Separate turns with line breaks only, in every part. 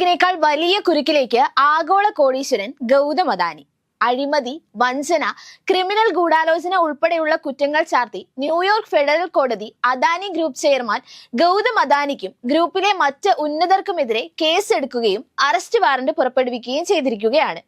ബാങ്കിനേക്കാൾ വലിയ കുരുക്കിലേക്ക് ആഗോള കോടീശ്വരൻ ഗൗതം അദാനി അഴിമതി വഞ്ചന ക്രിമിനൽ ഗൂഢാലോചന ഉൾപ്പെടെയുള്ള കുറ്റങ്ങൾ ചാർത്തി ന്യൂയോർക്ക് ഫെഡറൽ കോടതി അദാനി ഗ്രൂപ്പ് ചെയർമാൻ ഗൗതം അദാനിക്കും ഗ്രൂപ്പിലെ മറ്റ് ഉന്നതർക്കുമെതിരെ കേസെടുക്കുകയും അറസ്റ്റ് വാറന്റ് പുറപ്പെടുവിക്കുകയും ചെയ്തിരിക്കുകയാണ്.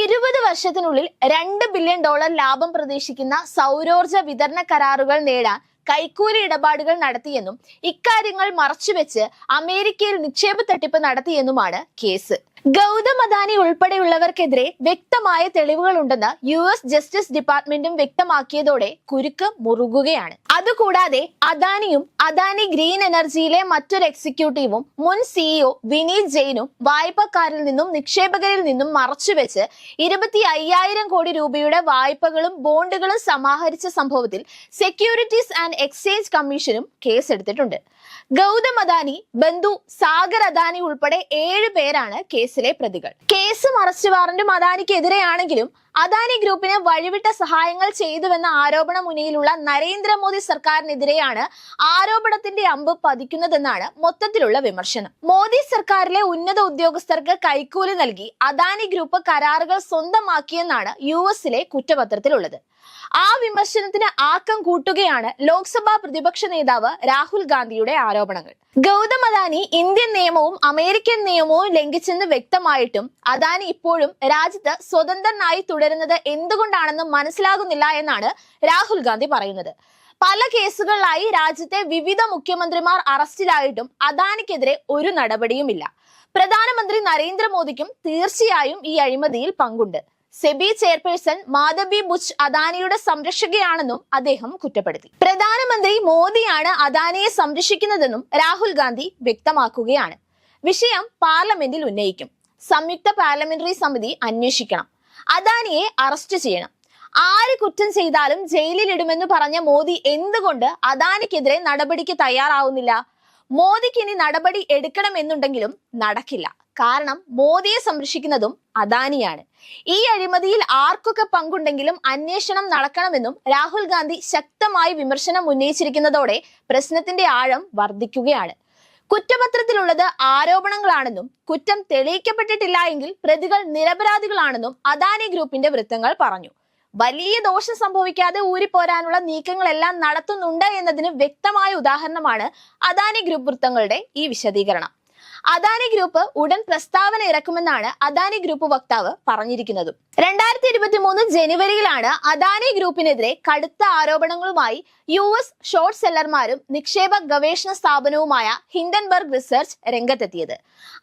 ഇരുപത് വർഷത്തിനുള്ളിൽ രണ്ട് ബില്യൺ ഡോളർ ലാഭം പ്രതീക്ഷിക്കുന്ന സൗരോർജ വിതരണ കരാറുകൾ നേടാൻ കൈക്കൂലി ഇടപാടുകൾ നടത്തിയെന്നും ഇക്കാര്യങ്ങൾ മറച്ചുവെച്ച് അമേരിക്കയിൽ നിക്ഷേപ തട്ടിപ്പ് നടത്തിയെന്നുമാണ് കേസ്. ഗൗതം അദാനി ഉൾപ്പെടെയുള്ളവർക്കെതിരെ വ്യക്തമായ തെളിവുകളുണ്ടെന്ന് യു എസ് ജസ്റ്റിസ് ഡിപ്പാർട്ട്മെന്റും വ്യക്തമാക്കിയതോടെ കുരുക്ക് മുറുകുകയാണ്. അതുകൂടാതെ അദാനിയും അദാനി ഗ്രീൻ എനർജിയിലെ മറ്റൊരു എക്സിക്യൂട്ടീവും മുൻ സിഇഒ വിനീത് ജെയിനും വായ്പക്കാരിൽ നിന്നും നിക്ഷേപകരിൽ നിന്നും മറച്ചുവെച്ച് ഇരുപത്തി അയ്യായിരം കോടി രൂപയുടെ വായ്പകളും ബോണ്ടുകളും സമാഹരിച്ച സംഭവത്തിൽ സെക്യൂരിറ്റീസ് ആൻഡ് എക്സ്ചേഞ്ച് കമ്മീഷനും കേസെടുത്തിട്ടുണ്ട്. ഗൗതം അദാനി ബന്ധു സാഗർ അദാനി ഉൾപ്പെടെ ഏഴ് പേരാണ് കേസിലെ പ്രതികൾ. കേസും അറസ്റ്റ് വാറന്റും അദാനിക്കെതിരെയാണെങ്കിലും അദാനി ഗ്രൂപ്പിന് വഴിവിട്ട സഹായങ്ങൾ ചെയ്തുവെന്ന ആരോപണ മുനയിലുള്ള നരേന്ദ്രമോദി സർക്കാരിനെതിരെയാണ് ആരോപണത്തിന്റെ അമ്പ് പതിക്കുന്നതെന്നാണ് മൊത്തത്തിലുള്ള വിമർശനം. മോദി സർക്കാരിലെ ഉന്നത ഉദ്യോഗസ്ഥർക്ക് കൈക്കൂലി നൽകി അദാനി ഗ്രൂപ്പ് കരാറുകൾ സ്വന്തമാക്കിയെന്നാണ് യു എസിലെ കുറ്റപത്രത്തിലുള്ളത്. ആ വിമർശനത്തിന് ആക്കം കൂട്ടുകയാണ് ലോക്സഭാ പ്രതിപക്ഷ നേതാവ് രാഹുൽ ഗാന്ധിയുടെ ആരോപണങ്ങൾ. ഗൗതം അദാനി ഇന്ത്യൻ നിയമവും അമേരിക്കൻ നിയമവും ലംഘിച്ചെന്ന് വ്യക്തമായിട്ടും അദാനി ഇപ്പോഴും രാജ്യത്ത് സ്വതന്ത്രനായി തുടരുന്നത് എന്തുകൊണ്ടാണെന്ന് മനസ്സിലാകുന്നില്ല എന്നാണ് രാഹുൽ ഗാന്ധി പറയുന്നത്. പല കേസുകളിലായി രാജ്യത്തെ വിവിധ മുഖ്യമന്ത്രിമാർ അറസ്റ്റിലായിട്ടും അദാനിക്കെതിരെ ഒരു നടപടിയുമില്ല. പ്രധാനമന്ത്രി നരേന്ദ്രമോദിക്കും തീർച്ചയായും ഈ അഴിമതിയിൽ പങ്കുണ്ട്. സെബി ചെയർപേഴ്സൺ മാധബി ബുച്ച് അദാനിയുടെ സംരക്ഷകയാണെന്നും അദ്ദേഹം കുറ്റപ്പെടുത്തി. പ്രധാനമന്ത്രി മോദിയാണ് അദാനിയെ സംരക്ഷിക്കുന്നതെന്നും രാഹുൽ ഗാന്ധി വ്യക്തമാക്കുകയാണ്. വിഷയം പാർലമെന്റിൽ ഉന്നയിക്കും. സംയുക്ത പാർലമെന്ററി സമിതി അന്വേഷിക്കണം. അദാനിയെ അറസ്റ്റ് ചെയ്യണം. ആര് കുറ്റം ചെയ്താലും ജയിലിലിടുമെന്ന് പറഞ്ഞ മോദി എന്തുകൊണ്ട് അദാനിക്കെതിരെ നടപടിക്ക് തയ്യാറാവുന്നില്ല? മോദിക്ക് ഇനി നടപടി എടുക്കണമെന്നുണ്ടെങ്കിലും നടക്കില്ല. കാരണം മോദിയെ സംരക്ഷിക്കുന്നതും അദാനിയാണ്. ഈ അഴിമതിയിൽ ആർക്കൊക്കെ പങ്കുണ്ടെങ്കിലും അന്വേഷണം നടക്കണമെന്നും രാഹുൽ ഗാന്ധി ശക്തമായി വിമർശനം ഉന്നയിച്ചിരിക്കുന്നതോടെ പ്രശ്നത്തിന്റെ ആഴം വർദ്ധിക്കുകയാണ്. കുറ്റപത്രത്തിലുള്ളത് ആരോപണങ്ങളാണെന്നും കുറ്റം തെളിയിക്കപ്പെട്ടിട്ടില്ല എങ്കിൽ പ്രതികൾ നിരപരാധികളാണെന്നും അദാനി ഗ്രൂപ്പിന്റെ വൃത്തങ്ങൾ പറഞ്ഞു. വലിയ ദോഷം സംഭവിക്കാതെ ഊരിപ്പോരാനുള്ള നീക്കങ്ങളെല്ലാം നടത്തുന്നുണ്ട് എന്നതിന് വ്യക്തമായ ഉദാഹരണമാണ് അദാനി ഗ്രൂപ്പ് വൃത്തങ്ങളുടെ ഈ വിശദീകരണം. അദാനി ഗ്രൂപ്പ് ഉടൻ പ്രസ്താവന ഇറക്കുമെന്നാണ് അദാനി ഗ്രൂപ്പ് വക്താവ് പറഞ്ഞിരിക്കുന്നത്. രണ്ടായിരത്തി ഇരുപത്തി മൂന്ന് ജനുവരിയിലാണ് അദാനി ഗ്രൂപ്പിനെതിരെ കടുത്ത ആരോപണങ്ങളുമായി യു എസ് ഷോർട്ട് സെല്ലർമാരും നിക്ഷേപ ഗവേഷണ സ്ഥാപനവുമായ ഹിൻഡൻബർഗ് റിസർച്ച് രംഗത്തെത്തിയത്.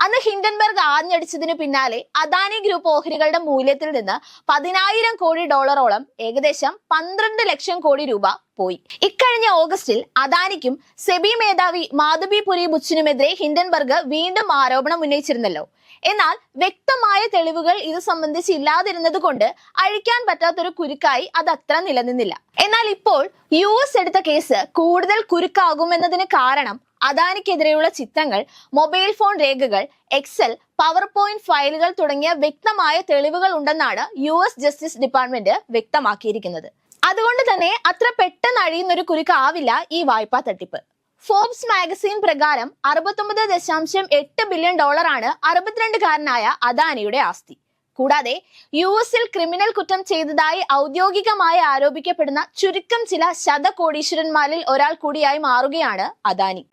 അന്ന് ഹിൻഡൻബർഗ് ആഞ്ഞടിച്ചതിന് പിന്നാലെ അദാനി ഗ്രൂപ്പ് ഓഹരികളുടെ മൂല്യത്തിൽ നിന്ന് പതിനായിരം കോടി ഡോളറോളം ഏകദേശം പന്ത്രണ്ട് ലക്ഷം കോടി രൂപ പോയി. ഇക്കഴിഞ്ഞ ഓഗസ്റ്റിൽ അദാനിക്കും സെബി മേധാവി മാധബി പുരി ബുച്ചിനുമെതിരെ ഹിൻഡൻബർഗ് വീണ്ടും ആരോപണം ഉന്നയിച്ചിരുന്നല്ലോ. എന്നാൽ വ്യക്തമായ തെളിവുകൾ ഇത് സംബന്ധിച്ച് ഇല്ലാതിരുന്നത് കൊണ്ട് അഴിക്കാൻ പറ്റാത്തൊരു കുരുക്കായി അത് അത്ര നിലനിന്നില്ല. എന്നാൽ ഇപ്പോൾ യു എസ് എടുത്ത കേസ് കൂടുതൽ കുരുക്കാകുമെന്നതിന് കാരണം അദാനിക്കെതിരെയുള്ള ചിത്രങ്ങൾ മൊബൈൽ ഫോൺ രേഖകൾ എക്സൽ പവർ പോയിന്റ് ഫയലുകൾ തുടങ്ങിയ വ്യക്തമായ തെളിവുകൾ ഉണ്ടെന്നാണ് യു എസ് ജസ്റ്റിസ് ഡിപ്പാർട്ട്മെന്റ് വ്യക്തമാക്കിയിരിക്കുന്നത്. അതുകൊണ്ട് തന്നെ അത്ര പെട്ടെന്ന് അഴിയുന്ന ഒരു കുരുക്കാവില്ല ഈ വായ്പാ തട്ടിപ്പ്. ഫോർബ്സ് മാഗസിൻ പ്രകാരം അറുപത്തൊമ്പത് ദശാംശം എട്ട് ബില്യൺ ഡോളറാണ് അറുപത്തിരണ്ടുകാരനായ അദാനിയുടെ ആസ്തി. കൂടാതെ യു എസിൽ ക്രിമിനൽ കുറ്റം ചെയ്തതായി ഔദ്യോഗികമായി ആരോപിക്കപ്പെടുന്ന ചുരുക്കം ചില ശതകോടീശ്വരന്മാരിൽ ഒരാൾ കൂടിയായി മാറുകയാണ് അദാനി.